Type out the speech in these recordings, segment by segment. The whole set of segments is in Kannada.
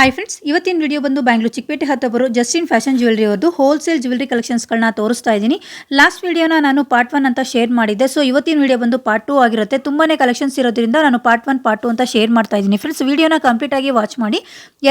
ಹಾಯ್ ಫ್ರೆಂಡ್ಸ್ ಇವತ್ತಿನ ವಿಡಿಯೋ ಬಂದು ಬ್ಯಾಂಗ್ಳೂರು ಚಿಕ್ಕಪೇಟೆ ಹತ್ತಬರು ಜಸ್ಟಿನ್ ಫ್ಯಾಷನ್ ಜ್ಯುವೆಲ್ರಿ ಅವ್ರದ್ದು ಹೋಲ್ಸೇಲ್ ಜ್ಯುವೆಲ್ರಿ ಕಲೆಕ್ಷನ್ಸ್ಗಳನ್ನ ತೋರಿಸ್ತಾ ಇದ್ದೀನಿ. ಲಾಸ್ಟ್ ವಿಡಿಯೋನ ನಾನು ಪಾರ್ಟ್ ಒನ್ ಅಂತ ಶೇರ್ ಮಾಡಿದ್ದೆ. ಸೊ ಇವತ್ತಿನ ವಿಡಿಯೋ ಬಂದು ಪಾರ್ಟ್ ಟೂ ಆಗಿರುತ್ತೆ. ತುಂಬಾನೇ ಕಲೆಕ್ಷನ್ಸ್ ಇರೋದ್ರಿಂದ ನಾನು ಪಾರ್ಟ್ ಒನ್ ಪಾರ್ಟ್ ಟು ಅಂತ ಶೇರ್ ಮಾಡ್ತಾ ಇದ್ದೀನಿ. ಫ್ರೆಂಡ್ಸ್ ವಿಡಿಯೋನ ಕಂಪ್ಲೀಟ್ ಆಗಿ ವಾಚ್ ಮಾಡಿ.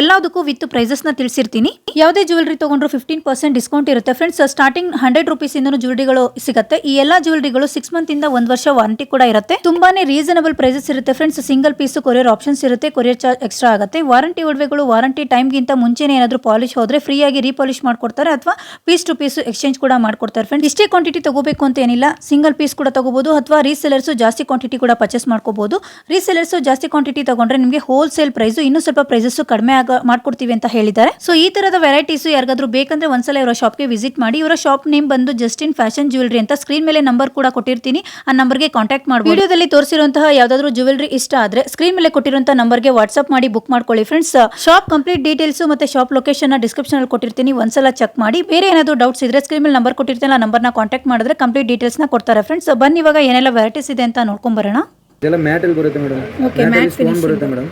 ಎಲ್ಲದಕ್ಕೂ ವಿತ್ ಪ್ರೈಸಸ್ನ ತಿಳಿಸಿರ್ತೀನಿ. ಯಾವುದೇ ಜ್ಯುವೆಲ್ರಿ ತೊಗೊಂಡ್ರು ಫಿಫ್ಟೀನ್ ಪರ್ಸೆಂಟ್ ಡಿಸ್ಕೌಂಟ್ ಇರುತ್ತೆ. ಫ್ರೆಂಡ್ಸ್ ಸ್ಟಾರ್ಟಿಂಗ್ ಹಂಡ್ರೆಡ್ ರುಪೀಸಿಂದನೂ ಜ್ಯುವೆಲ್ರಿಗಳು ಸಿಗುತ್ತೆ. ಈ ಎಲ್ಲ ಜ್ಯುವೆಲ್ರಿಗಳು ಸಿಕ್ಸ್ ಮಂತ್ ಇಂದ ಒಂದು ವರ್ಷ ವಾರಂಟಿ ಕೂಡ ಇರುತ್ತೆ. ತುಂಬಾನೇ ರೀಸನಬಲ್ ಪ್ರೈಸಸ್ ಇರುತ್ತೆ. Friends single piece courier options ಇರುತ್ತೆ. ಕೊರಿಯರ್ ಚಾರ್ಜ್ ಎಕ್ಸ್ಟ್ರಾ ಆಗುತ್ತೆ. ವಾರಂಟಿ ಒಡವೆಗಳು ವಾರಂಟಿ ಟೈಮ್ಗಿಂತ ಮುಂಚೆನೇ ಏನಾದರೂ ಪಾಲಿಶ್ ಹೋದರೆ ಫ್ರೀಯಾಗಿ ರೀಪಾಲಿಶ್ ಮಾಡಿಕೊಡ್ತಾರೆ ಅಥವಾ ಪೀಸ್ ಟು ಪೀಸ್ ಎಕ್ಸ್ಚೇಂಜ್ ಕೂಡ ಮಾಡಿಕೊಡ್ತಾರೆ ಫ್ರೆಂಡ್ ಇಷ್ಟೇ ಕ್ವಾಂಟಿಟಿ ತಗೋಬೇಕು ಅಂತ ಏನಿಲ್ಲ. ಸಿಂಗಲ್ ಪೀಸ್ ಕೂಡ ತಗೋಬಹುದು ಅಥವಾ ರೀಸೆಲರ್ಸು ಜಾಸ್ತಿ ಕ್ವಾಂಟಿಟಿ ಕೂಡ ಪರ್ಚೇಸ್ ಮಾಡ್ಕೋಬಹುದು ರೀಸೆಲರ್ಸು ಜಾಸ್ತಿ ಕ್ವಾಂಟಿಟಿ ತಗೊಂಡ್ರೆ ನಿಮಗೆ ಹೋಲ್ಸೇಲ್ ಪ್ರೈಸ್ ಇನ್ನೂ ಸ್ವಲ್ಪ ಪ್ರೈಸಸ್ ಕಡಿಮೆ ಆಗ ಮಾಡ್ಕೊಡ್ತೀವಿ ಅಂತ ಹೇಳಿದ್ದಾರೆ. ಸೊ ಈ ತರದ ವೆರೈಟೀಸ್ ಯಾರಿಗಾದ್ರೂ ಬೇಕಂದ್ರೆ ಒಂದ್ಸಲ ಇವರ ಶಾಪ್ಗೆ ವಿಸಿಟ್ ಮಾಡಿ. ಇವರ ಶಾಪ್ ನೇಮ್ ಬಂದು ಜಸ್ಟಿನ್ ಫ್ಯಾಷನ್ ಜ್ಯುವೆಲ್ರಿ ಅಂತ ಸ್ಕ್ರೀನ್ ಮೇಲೆ ನಂಬರ್ ಕೂಡ ಕೊಟ್ಟಿರ್ತೀನಿ. ಆ ನಂಬರ್ಗೆ ಕಾಂಟ್ಯಾಕ್ಟ್ ಮಾಡಿ ವಿಡಿಯೋದಲ್ಲಿ ತೋರಿಸಿರುವಂತಹ ಯಾವ್ದಾದ್ರು ಜ್ಯುವೆಲ್ರಿ ಇಷ್ಟ ಆದ್ರೆ ಸ್ಕ್ರೀನ್ ಮೇಲೆ ಕೊಟ್ಟಿರುವಂತಹ ನಂಬರ್ಗೆ ವಾಟ್ಸ್ಆಪ್ ಮಾಡಿ ಬುಕ್ ಮಾಡ್ಕೊಳ್ಳಿ ಫ್ರೆಂಡ್ಸ್ ಶಾಪ್ ಕಂಪ್ಲೀಟ್ ಡೀಟೇಲ್ಸ್ ಮತ್ತೆ ಶಾಪ್ ಲೊಕೇಶನ್ ಡಿಸ್ಕ್ರಿಪ್ಷನ್ ಅಲ್ಲಿ ಕೊಟ್ಟಿರ್ತೀನಿ. ಒಂದ್ಸಲ ಚೆಕ್ ಮಾಡಿ. ಬೇರೆ ಏನಾದರೂ ಡೌಟ್ಸ್ ಇದ್ರೆ ಸ್ಕ್ರೀನ್ ಮೇಲೆ ನಂಬರ್ ಕೊಟ್ಟಿರ್ತೀನಿ. ಆ ನಂಬರ್ನ ಕಾಂಟ್ಯಾಕ್ಟ್ ಮಾಡಿದ್ರೆ ಕಂಪ್ಲೀಟ್ ಡೀಟೇಲ್ಸ್ನ ಕೊಡ್ತಾರೆ ಫ್ರೆಂಡ್ಸ್ ಬನ್ನಿ ಇವಾಗ ಏನೆಲ್ಲ ವೆರೈಟೀಸ್ ಇದೆ ಅಂತ ನೋಡ್ಕೊಂಡು ಬರೋಣ. ಇದೆಲ್ಲ ಮ್ಯಾಟ್ ಅಲ್ಲಿ ಬರುತ್ತೆ madam okay matte finish stone ಬರುತ್ತೆ ಮೇಡಮ್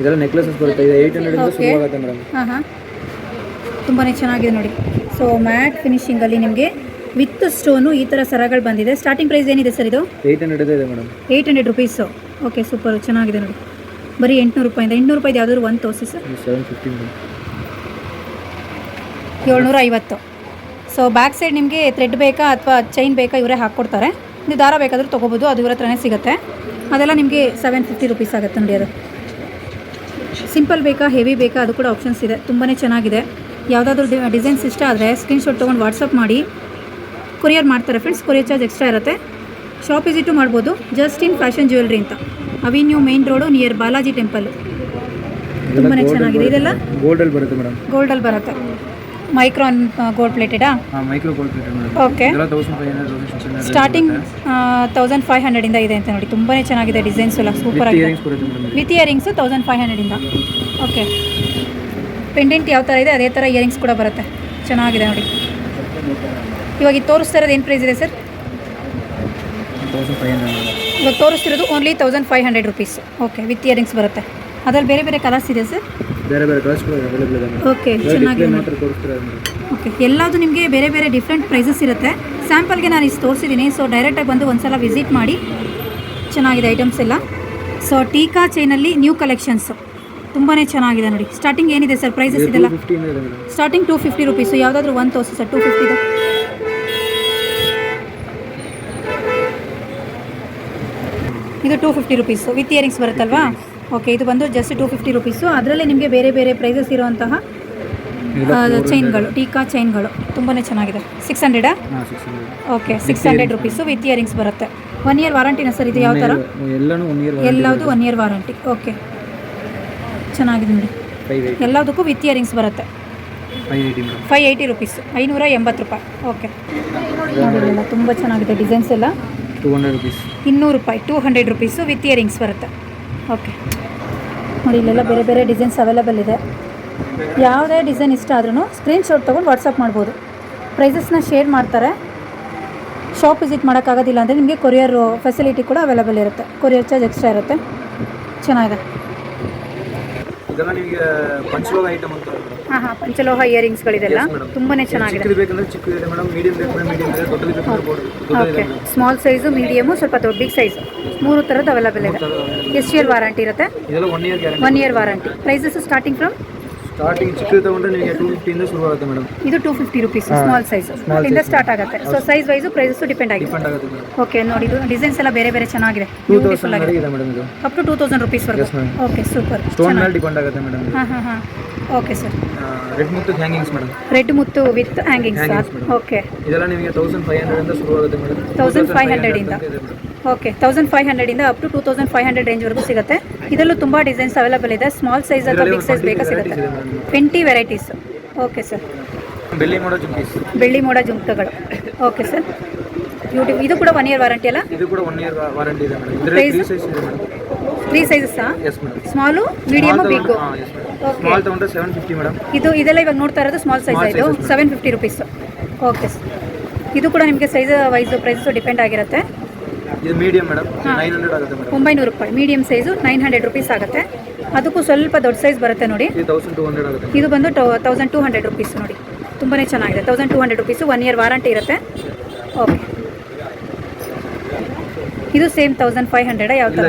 ಇದೆಲ್ಲ ನೆಕ್ಲೆಸಸ್ ಬರುತ್ತೆ. ಇದು ಏಯ್ಟ್ ಹಂಡ್ರೆಡ್ ಇಂದ ಶುರು ಆಗುತ್ತೆ ಮೇಡಮ್ ಹಾಂ ಹಾಂ. ತುಂಬಾ ಚೆನ್ನಾಗಿದೆ ನೋಡಿ. ಸೊ ಮ್ಯಾಟ್ ಫಿನಿಶಿಂಗ್ ಅಲ್ಲಿ ನಿಮಗೆ ವಿತ್ ಸ್ಟೋನು ಈ ಥರ ಸರಗಳು ಬಂದಿದೆ. ಸ್ಟಾರ್ಟಿಂಗ್ ಪ್ರೈಸ್ ಏನಿದೆ ಸರ್ ಇದು? ಏಯ್ಟ್ ಹಂಡ್ರೆಡ್ ಇದೆ madam eight hundred rupees okay super ಚೆನ್ನಾಗಿದೆ ನೋಡಿ. ಬರೀ ಎಂಟುನೂರು ರೂಪಾಯಿಂದ ಎಂಟುನೂರು ರೂಪಾಯಿ ಯಾವ್ದಾದ್ರು ಒಂದು ತೋರಿಸಿ ಸರ್. ಸೆವೆನ್ ಫಿಫ್ಟಿ ಏಳ್ನೂರ ಐವತ್ತು ಸೊ ಬ್ಯಾಕ್ ಸೈಡ್ ನಿಮಗೆ ಥ್ರೆಡ್ ಬೇಕಾ ಅಥವಾ ಚೈನ್ ಬೇಕಾ ಇವರೇ ಹಾಕ್ಕೊಡ್ತಾರೆ. ನೀವು ದಾರ ಬೇಕಾದರೂ ತೊಗೋಬೋದು ಅದು ಇವ್ರ ಹತ್ರನೇ ಸಿಗುತ್ತೆ. ಅದೆಲ್ಲ ನಿಮಗೆ ಸೆವೆನ್ ಫಿಫ್ಟಿ ರುಪೀಸ್ ಆಗುತ್ತೆ ನೋಡಿ ಅದು. ಸಿಂಪಲ್ ಬೇಕಾ ಹೆವಿ ಬೇಕಾ ಅದು ಕೂಡ ಆಪ್ಷನ್ಸ್ ಇದೆ. ತುಂಬಾ ಚೆನ್ನಾಗಿದೆ. ಯಾವುದಾದ್ರೂ ಡಿಸೈನ್ಸ್ ಇಷ್ಟ ಆದರೆ ಸ್ಕ್ರೀನ್ಶಾಟ್ ತೊಗೊಂಡು ವಾಟ್ಸಪ್ ಮಾಡಿ. ಕೊರಿಯರ್ ಮಾಡ್ತಾರೆ ಫ್ರೆಂಡ್ಸ್ ಕೊರಿಯರ್ ಚಾರ್ಜ್ ಎಕ್ಸ್ಟ್ರಾ ಇರುತ್ತೆ. ಶಾಪ್ ವಿಸಿಟು ಮಾಡ್ಬೋದು ಜಸ್ಟ್ ಇನ್ ಫ್ಯಾಷನ್ ಜ್ಯುವೆಲ್ರಿ ಅಂತ. Avenue main road near Balaji temple ತುಂಬಾ ಚೆನ್ನಾಗಿದೆ. ಇದೆಲ್ಲ? ಗೋಲ್ಡ್ ಅಲ್ಲಿ ಬರುತ್ತೆ ಮೇಡಮ್. ಗೋಲ್ಡಲ್ಲಿ ಬರುತ್ತೆ. Micron gold ಪ್ಲೇಟೆಡಾ micro gold plate madam. Okay starting thousand five ಹಂಡ್ರೆಡಿಂದ ಇದೆ ಅಂತ ನೋಡಿ. ತುಂಬಾ ಚೆನ್ನಾಗಿದೆ ಡಿಸೈನ್ಸ್ ಎಲ್ಲ. ಸೂಪರ್ ಆಗಿದೆ. ವಿತ್ ಇಯರಿಂಗ್ಸು ತೌಸಂಡ್ ಫೈವ್ ಹಂಡ್ರೆಡಿಂದ ಓಕೆ ಪೆಂಡೆಂಟ್ ಯಾವ ಥರ ಇದೆ ಅದೇ ಥರ ಇಯರಿಂಗ್ಸ್ ಕೂಡ ಬರುತ್ತೆ. ಚೆನ್ನಾಗಿದೆ ನೋಡಿ. ಇವಾಗ ಇದು ತೋರಿಸ್ತಾ ಇರೋದು ಏನು ಪ್ರೈಸ್ ಇದೆ ಸರ್ ತೌಸಂಡ್ ಫೈವ್ ಹಂಡ್ರೆಡ್ ಇವಾಗ ತೋರಿಸ್ತಿರೋದು only thousand five hundred rupees okay with earrings ಬರುತ್ತೆ. ಅದ್ರಲ್ಲಿ ಬೇರೆ ಬೇರೆ ಕಲರ್ಸ್ ಇದೆ ಸರ್ ಬೇರೆ ಬೇರೆ ಕಲರ್ಸ್ ಅವೈಲೇಬಲ್ ಇದೆ ಓಕೆ ಚೆನ್ನಾಗಿ ಓಕೆ ಎಲ್ಲದು ನಿಮಗೆ ಬೇರೆ ಬೇರೆ ಡಿಫ್ರೆಂಟ್ ಪ್ರೈಸಸ್ ಇರುತ್ತೆ. ಸ್ಯಾಂಪಲ್ಗೆ ನಾನು ಇಷ್ಟು ತೋರಿಸಿದ್ದೀನಿ ಸೊ ಡೈರೆಕ್ಟಾಗಿ ಬಂದು ಒಂದ್ಸಲ ವಿಸಿಟ್ ಮಾಡಿ. ಚೆನ್ನಾಗಿದೆ ಐಟಮ್ಸ್ ಎಲ್ಲ. ಸೊ ಟೀಕಾ ಚೈನಲ್ಲಿ ನ್ಯೂ ಕಲೆಕ್ಷನ್ಸು ತುಂಬಾ ಚೆನ್ನಾಗಿದೆ ನೋಡಿ. ಸ್ಟಾರ್ಟಿಂಗ್ ಏನಿದೆ ಸರ್ ಪ್ರೈಸಸ್ ಇದೆಲ್ಲ? ಸ್ಟಾರ್ಟಿಂಗ್ ಟೂ ಫಿಫ್ಟಿ ರುಪೀಸು ಯಾವುದಾದ್ರೂ ಒಂದು ತೋರಿಸಿ ಸರ್ ಟೂ ಫಿಫ್ಟಿದು ಇದು two fifty rupees with earrings ಬರುತ್ತಲ್ವಾ? Okay ಇದು ಬಂದು ಜಸ್ಟ್ ಟೂ ಫಿಫ್ಟಿ ರುಪೀಸು ಅದರಲ್ಲೇ ನಿಮಗೆ ಬೇರೆ ಬೇರೆ ಪ್ರೈಸಸ್ ಇರುವಂತಹ ಚೈನ್ಗಳು ಟೀಕಾ ಚೈನ್ಗಳು ತುಂಬಾ ಚೆನ್ನಾಗಿದೆ. Six ಹಂಡ್ರೆಡಾ okay six hundred rupees with earrings ಬರುತ್ತೆ. ಒನ್ ಇಯರ್ ವಾರಂಟಿನಾ ಸರ್ ಇದು ಯಾವ ಥರ ಎಲ್ಲದು ಒನ್ ಇಯರ್ ವಾರಂಟಿ ಓಕೆ ಚೆನ್ನಾಗಿದೆ ನೋಡಿ. ಎಲ್ಲದಕ್ಕೂ ವಿತ್ ಇಯರಿಂಗ್ಸ್ ಬರುತ್ತೆ. Five eighty rupees five eighty rupees ಐನೂರ ಎಂಬತ್ತು ರೂಪಾಯಿ. ಓಕೆ ತುಂಬ ಚೆನ್ನಾಗಿದೆ ಡಿಸೈನ್ಸ್ ಎಲ್ಲ. ಟೂ ಹಂಡ್ರೆಡ್ ರುಪೀಸ್ ಇನ್ನೂರು ರೂಪಾಯಿ two hundred rupees with earrings ಬರುತ್ತೆ. ಓಕೆ ನೋಡಿ ಇಲ್ಲೆಲ್ಲ ಬೇರೆ ಬೇರೆ ಡಿಸೈನ್ಸ್ ಅವೈಲೇಬಲ್ ಇದೆ. ಯಾವುದೇ ಡಿಸೈನ್ ಇಷ್ಟ ಆದ್ರೂ ಸ್ಕ್ರೀನ್ಶಾಟ್ ತೊಗೊಂಡು ವಾಟ್ಸಪ್ ಮಾಡ್ಬೋದು. ಪ್ರೈಸಸ್ನ ಶೇರ್ ಮಾಡ್ತಾರೆ. ಶಾಪ್ ವಿಸಿಟ್ ಮಾಡೋಕ್ಕಾಗೋದಿಲ್ಲ ಅಂದರೆ ನಿಮಗೆ ಕೊರಿಯರ್ ಫೆಸಿಲಿಟಿ ಕೂಡ ಅವೈಲೇಬಲ್ ಇರುತ್ತೆ. ಕೊರಿಯರ್ ಚಾರ್ಜ್ ಎಕ್ಸ್ಟ್ರಾ ಇರುತ್ತೆ. ಚೆನ್ನಾಗಿದೆ. ಹಾಂ ಹಾಂ ಪಂಚಲೋಹ ಇಯರಿಂಗ್ಸ್ಗಳಿದೆಲ್ಲ. Yes, ತುಂಬಾ ಚೆನ್ನಾಗಿದೆ. ಓಕೆ ಸ್ಮಾಲ್ ಸೈಜು ಮೀಡಿಯಮು ಸ್ವಲ್ಪ ದೊಡ್ಡ ಬಿಗ್ ಸೈಜು ಮೂರು ಥರದ್ದು ಅವೈಲೇಬಲ್ ಇದೆ. ಎಷ್ಟು ಇಯರ್ ವಾರಂಟಿ ಇರುತ್ತೆ. ಇದೆಲ್ಲ one year warranty prices starting from starting ಚಿಕ್ಕದು ತಗೊಂಡ್ರೆ ನಿಮಗೆ ಟೂ ಫಿಫ್ಟಿಯಿಂದ ಶುರು ಆಗುತ್ತೆ ಮೇಡಮ್ ಇದು two fifty rupees small size ಇಂದ ಸ್ಟಾರ್ಟ್ ಆಗುತ್ತೆ. So size wise prices depend ಆಗಿದೆ. ಡಿಪೆಂಡ್ ಆಗುತ್ತೆ ಓಕೆ ನೋಡಿ ಇದು ಡಿಸೈನ್ಸ್ ಎಲ್ಲ ಬೇರೆ ಬೇರೆ ಚೆನ್ನಾಗಿದೆ. ಬ್ಯೂಟಿಫುಲ್ ಆಗಿದೆ. ಮೇಡಮ್ ಇದು ಅಪ್ ಟು ಟೂ ತೌಸಂಡ್ ರುಪೀಸ್ವರೆಗೂ Yes, ಓಕೆ ಸೂಪರ್ ಸ್ಟೋನ್ ಮೇಲೆ ಡಿಪೆಂಡ್ ಆಗುತ್ತೆ ಮೇಡಮ್ ಹಾಂ ಹಾಂ ಹಾಂ. ಓಕೆ ಸರ್ ರೆಡ್ ಮುತ್ತು ಹ್ಯಾಂಗಿಂಗ್ಸ್ ಮೇಡಮ್ ರೆಡ್ ಮುತ್ತು ವಿತ್ ಹ್ಯಾಂಗಿಂಗ್ಸ್ ಓಕೆ ಇದೆಲ್ಲ ನಿಮಗೆ ತೌಸಂಡ್ ಫೈವ್ ಹಂಡ್ರೆಡ್ ಇಂದ ಶುರು ಆಗುತ್ತೆ ಮೇಡಮ್ 1500 ಇಂದ. Okay thousand five ಹಂಡ್ರೆಡಿಂದ up to two thousand five hundred ರೇಂಜ್ವರೆಗೂ ಸಿಗುತ್ತೆ. ಇದರಲ್ಲೂ ತುಂಬ ಡಿಸೈನ್ಸ್ ಅವೈಲೇಬಲ್ ಇದೆ. ಸ್ಮಾಲ್ ಸೈಜ್ ಅಥವಾ ಬಿಗ್ ಸೈಜ್ ಬೇಕಾ ಸಿಗುತ್ತೆ? ಇದೆ ಟ್ವೆಂಟಿ ವೆರೈಟೀಸ್ ಓಕೆ ಸರ್ ಬೆಳ್ಳಿ ಮೋಡ ಜುಂಕೀಸ್ ಬೆಳ್ಳಿ ಮೋಡ ಜುಮ್ಕಗಳು. ಓಕೆ ಸರ್ ಯೂಟ್ಯೂಬ್ ಇದು ಕೂಡ ಒನ್ ಇಯರ್ ವಾರಂಟಿ ಅಲ್ಲ? ಇದು ಕೂಡ ಒನ್ ಇಯರ್ ವಾರಂಟಿ ಇದೆ madam? Three ಸೈಜಸ್ಸಾ yes madam small medium okay small ತಗೊಂಡ್ರೆ ಸೆವೆನ್ ಫಿಫ್ಟಿ ಮೇಡಮ್ ಇದು ಇದೆಲ್ಲ ಇವಾಗ ನೋಡ್ತಾ ಇರೋದು ಸ್ಮಾಲ್ ಸೈಜ್ Small ಇದು. ಸೆವೆನ್ ಫಿಫ್ಟಿ ರುಪೀಸು ಓಕೆ ಇದು ಕೂಡ ನಿಮಗೆ ಸೈಜ್ ವೈಸು ಪ್ರೈಸು ಡಿಪೆಂಡ್ ಆಗಿರುತ್ತೆ. ಇದು ಮೀಡಿಯಂ ಮೇಡಮ್ ಹಾ. ನೈನ್ ಹಂಡ್ರೆಡ್ ಆಗುತ್ತೆ ಮೇಡಮ್ ಒಂಬೈನೂರು ರೂಪಾಯಿ. Medium size nine hundred rupees ಆಗುತ್ತೆ. ಅದಕ್ಕೂ ಸ್ವಲ್ಪ ದೊಡ್ಡ ಸೈಜ್ ಬರುತ್ತೆ ನೋಡಿ. ಇದು ತೌಸಂಡ್ ಟೂ ಹಂಡ್ರೆಡ್ ಆಗುತ್ತೆ ಇದು ಬಂದು ತೌಸಂಡ್ ಟೂ ಹಂಡ್ರೆಡ್ ರುಪೀಸ್ ನೋಡಿ. ತುಂಬಾ ಚೆನ್ನಾಗಿದೆ. Thousand two hundred rupees one year warranty ಇರುತ್ತೆ. ಓಕೆ ಇದು ಸೇಮ್ ತೌಸಂಡ್ ಫೈವ್ ಹಂಡ್ರೆಡ್ ಯಾವ ಥರ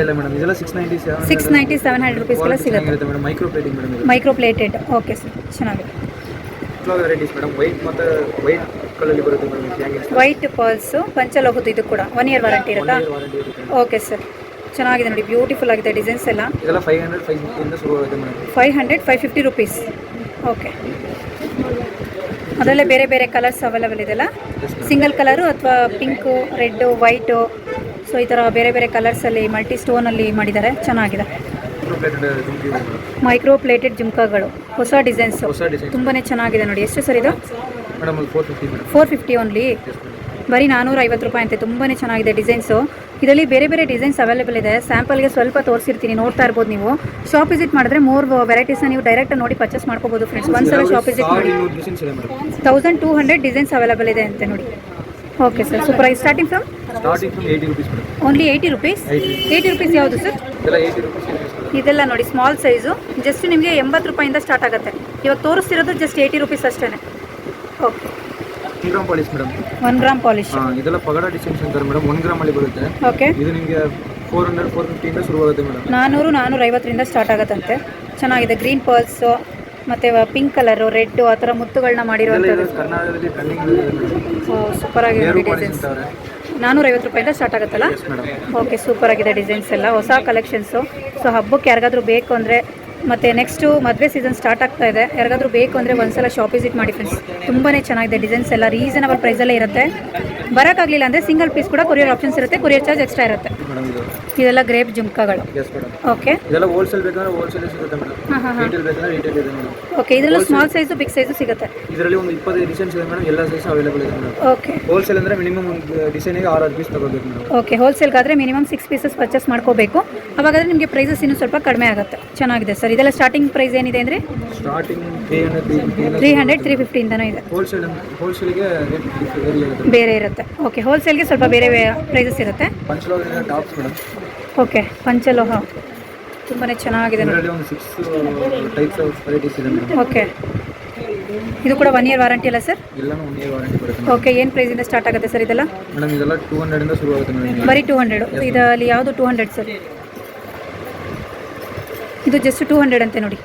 ಸಿಕ್ಸ್ ನೈಂಟಿ ಸೆವೆನ್ ಹಂಡ್ರೆಡ್ ರುಪೀಸ್ಗೆಲ್ಲ ಸಿಗುತ್ತೆ. ಮೈಕ್ರೋ ಪ್ಲೇಟಿಂಗ್ ಮೇಡಮ್ ಇದು. ಮೈಕ್ರೋ ಪ್ಲೇಟೆಡ್ ಓಕೆ ಸರ್ ಚೆನ್ನಾಗಿದೆ ವೈಟ್ ಪರ್ಲ್ಸು ಪಂಚಲೋಹದ್ದು ಇದು ಕೂಡ. ಒನ್ ಇಯರ್ ವಾರಂಟಿ ಇರುತ್ತಾ? ಓಕೆ ಸರ್ ಚೆನ್ನಾಗಿದೆ ನೋಡಿ. ಬ್ಯೂಟಿಫುಲ್ ಆಗಿದೆ ಡಿಸೈನ್ಸ್ ಎಲ್ಲ. Five hundred five fifty rupees okay ಅದರಲ್ಲೇ ಬೇರೆ ಬೇರೆ ಕಲರ್ಸ್ ಅವೈಲೇಬಲ್ ಇದೆಲ್ಲ ಸಿಂಗಲ್ ಕಲರು ಅಥವಾ ಪಿಂಕು ರೆಡ್ಡು ವೈಟು ಸೊ ಈ ಥರ ಬೇರೆ ಬೇರೆ ಕಲರ್ಸಲ್ಲಿ ಮಲ್ಟಿ ಸ್ಟೋನಲ್ಲಿ ಮಾಡಿದ್ದಾರೆ. ಚೆನ್ನಾಗಿದೆ. ಮೈಕ್ರೋ ಪ್ಲೇಟೆಡ್ ಜುಮ್ಕಾಗಳು. ಹೊಸ ಡಿಸೈನ್ಸ್ ತುಂಬಾ ಚೆನ್ನಾಗಿದೆ ನೋಡಿ. ಎಷ್ಟು ಸರ್ ಇದು? ಫೋರ್ ಫಿಫ್ಟಿ ಓನ್ಲಿ ಬರೀ ನಾನ್ನೂರ ಐವತ್ತು ರೂಪಾಯಿ ಅಂತೆ. ತುಂಬಾ ಚೆನ್ನಾಗಿದೆ ಡಿಸೈನ್ಸು ಇದರಲ್ಲಿ ಬೇರೆ ಬೇರೆ ಡಿಸೈನ್ಸ್ ಅವೈಲೇಬಲ್ ಇದೆ. ಸ್ಯಾಂಪಲ್ಗೆ ಸ್ವಲ್ಪ ತೋರಿಸಿರ್ತೀನಿ. ನೋಡ್ತಾ ಇರ್ಬೋದು ನೀವು. ಶಾಪ್ ವಿಸಿಟ್ ಮಾಡಿದ್ರೆ ಮೋರ್ ವೆರೈಟೀಸ್ನ ನೀವು ಡೈರೆಕ್ಟ್ ನೋಡಿ ಪರ್ಚೇಸ್ ಮಾಡ್ಕೋಬೋದು ಫ್ರೆಂಡ್ಸ್ ಒಂದ್ಸಲ ಶಾಪ್ ವಿಸಿಟ್ ಮಾಡಿ. Thousand two hundred designs available ಇದೆ ಅಂತೆ ನೋಡಿ. ಓಕೆ ಸರ್ ಸೂಪರ್ ಆಗಿ starting from starting from eighty rupees madam. Only eighty rupees eighty rupees ಯಾವುದು ಸರ್? ಇದೆಲ್ಲ 80 ರೂಪೀಸ್ ಇದೆಲ್ಲ ನೋಡಿ ಸ್ಮಾಲ್ ಸೈಜ್ ಜಸ್ಟ್ ನಿಮಗೆ ಎಂಬತ್ತು ರೂಪಾಯಿಂದ ಸ್ಟಾರ್ಟ್ ಆಗುತ್ತೆ. ಇವಾಗ ತೋರಿಸ್ತಿರೋದು ಜಸ್ಟ್ ಏಯ್ಟಿ ರುಪೀಸ್ ಅಷ್ಟೇ okay one gram polish madam 1 gram polish ಹಾ ಇದೆಲ್ಲ ಪಗಡ ಡಿಸೈನ್ಸ್ ಅಂತಾರೆ ಮೇಡಮ್. ಒನ್ ಗ್ರಾಮಲ್ಲಿ ಬರುತ್ತೆ. ಓಕೆ ಇದು ನಿಮಗೆ ಫೋರ್ ಹಂಡ್ರೆಡ್ ಫೋರ್ ಫಿಫ್ಟಿಯಿಂದ ಶುರುವಾಗುತ್ತೆ ಮೇಡಂ 400 450 ರಿಂದ ಸ್ಟಾರ್ಟ್ ಆಗುತ್ತಂತೆ. ಚೆನ್ನಾಗಿದೆ. ಗ್ರೀನ್ ಪರ್ಲ್ಸು ಮತ್ತು ಪಿಂಕ್ ಕಲರು ರೆಡ್ ಆ ಥರ ಮುತ್ತುಗಳನ್ನ ಮಾಡಿರುವಂಥದ್ದು. ಸೂಪರ್ ಆಗಿದೆ ಡಿಸೈನ್ಸ್ ನಾನೂರ ಐವತ್ತು ರೂಪಾಯಿಂದ ಸ್ಟಾರ್ಟ್ ಆಗುತ್ತಲ್ಲ? ಓಕೆ ಸೂಪರ್ ಆಗಿದೆ ಡಿಸೈನ್ಸ್ ಎಲ್ಲ. ಹೊಸ ಕಲೆಕ್ಷನ್ಸು ಸೊ ಹಬ್ಬಕ್ಕೆ ಯಾರಿಗಾದ್ರೂ ಬೇಕು ಅಂದರೆ ಮತ್ತು ನೆಕ್ಸ್ಟು ಮದುವೆ ಸೀಸನ್ ಸ್ಟಾರ್ಟ್ ಆಗ್ತಾ ಇದೆ. ಯಾರಿಗಾದ್ರೂ ಬೇಕು ಅಂದರೆ ಒಂದ್ಸಲ ಶಾಪ್ ವಿಸಿಟ್ ಮಾಡಿ ಫ್ರೆಂಡ್ಸ್ ತುಂಬಾ ಚೆನ್ನಾಗಿದೆ ಡಿಸೈನ್ಸ್ ಎಲ್ಲ ರೀಸನಬಲ್ ಪ್ರೈಸಲ್ಲೇ ಇರುತ್ತೆ. ಬರೋಕ್ಕಾಗಲಿಲ್ಲ ಅಂದರೆ ಸಿಂಗಲ್ ಪೀಸ್ ಕೂಡ ಕೊರಿಯರ್ ಆಪ್ಷನ್ಸ್ ಇರುತ್ತೆ ಕೊರಿಯರ್ ಚಾರ್ಜ್ ಎಕ್ಸ್ಟ್ರಾ ಇರುತ್ತೆ. ಇದೆಲ್ಲ ಗ್ರೇಪ್ ಜುಮ್ಕಾಗಳು. ಓಕೆ ಓಕೆ ಇದರಲ್ಲಿ ಸ್ಮಾಲ್ ಸೈಜು ಬಿಗ್ ಸೈಜು ಸಿಗುತ್ತೆ. ಇದರಲ್ಲಿ ಒಂದು ಇಪ್ಪತ್ತೈದು ಡಿಸೈನ್ಸ್ ಇದೆ ಮೇಡಮ್. ಎಲ್ಲ ಸೈಜ್ ಅವೈಲೇಬಲ್ ಇದೆ ಮೇಡಮ್. ಓಕೆ ಹೋಲ್ಸೇಲ್ ಅಂದರೆ ಮಿನಿಮಮ್ ಒಂದು ಡಿಸೈನಿಗೆ ಆರು ಪೀಸ್ ತಗೋಬೇಕು ಮೇಡಮ್. ಓಕೆ ಹೋಲ್ಸೇಲ್ಗಾದರೆ ಮಿನಿಮಮ್ ಸಿಕ್ಸ್ ಪೀಸಸ್ ಪರ್ಚೇಸ್ ಮಾಡ್ಕೋಬೇಕು. ಅವಾಗಾದರೆ ನಿಮಗೆ ಪ್ರೈಸಸ್ ಇನ್ನೂ ಸ್ವಲ್ಪ ಕಡಿಮೆ ಆಗುತ್ತೆ. ಚೆನ್ನಾಗಿದೆ ಸರ್. ಇದೆಲ್ಲ ಸ್ಟಾರ್ಟಿಂಗ್ ಪ್ರೈಸ್ ಏನಿದೆ ಅಂದರೆ starting three hundred three fifty three ಫಿಫ್ಟಿಯಿಂದನೂ ಇದೆ. ಹೋಲ್ಸೇಲ್ ಹೋಲ್ಸೇಲಿಗೆ ಬೇರೆ ಇರುತ್ತೆ. ಓಕೆ ಹೋಲ್ಸೇಲ್ಗೆ ಸ್ವಲ್ಪ ಬೇರೆ ಪ್ರೈಸಸ್ ಇರುತ್ತೆ. ಓಕೆ ಪಂಚಲೋಹ. ತುಂಬಾ ಚೆನ್ನಾಗಿದೆ ಓಕೆ ಇದು ಕೂಡ ಒನ್ ಇಯರ್ ವಾರಂಟಿ ಅಲ್ಲ ಸರ್ ಓಕೆ ಏನು ಪ್ರೈಸಿಂದ ಸ್ಟಾರ್ಟ್ ಆಗುತ್ತೆ ಸರ್ ಇದೆಲ್ಲ? ಮೇಡಮ್ ಇದೆಲ್ಲ ಟೂ ಹಂಡ್ರೆಡಿಂದ ಶುರು ಆಗುತ್ತೆ ಮೇಡಮ್. ಬರೀ ಟೂ ಹಂಡ್ರೆಡ್ ಇದರಲ್ಲಿ ಯಾವುದು ಟೂ ಹಂಡ್ರೆಡ್ ಸರ್ ಇದು ಜಸ್ಟ್ ಟೂ ಹಂಡ್ರೆಡ್ ಅಂತೆ ನೋಡಿ.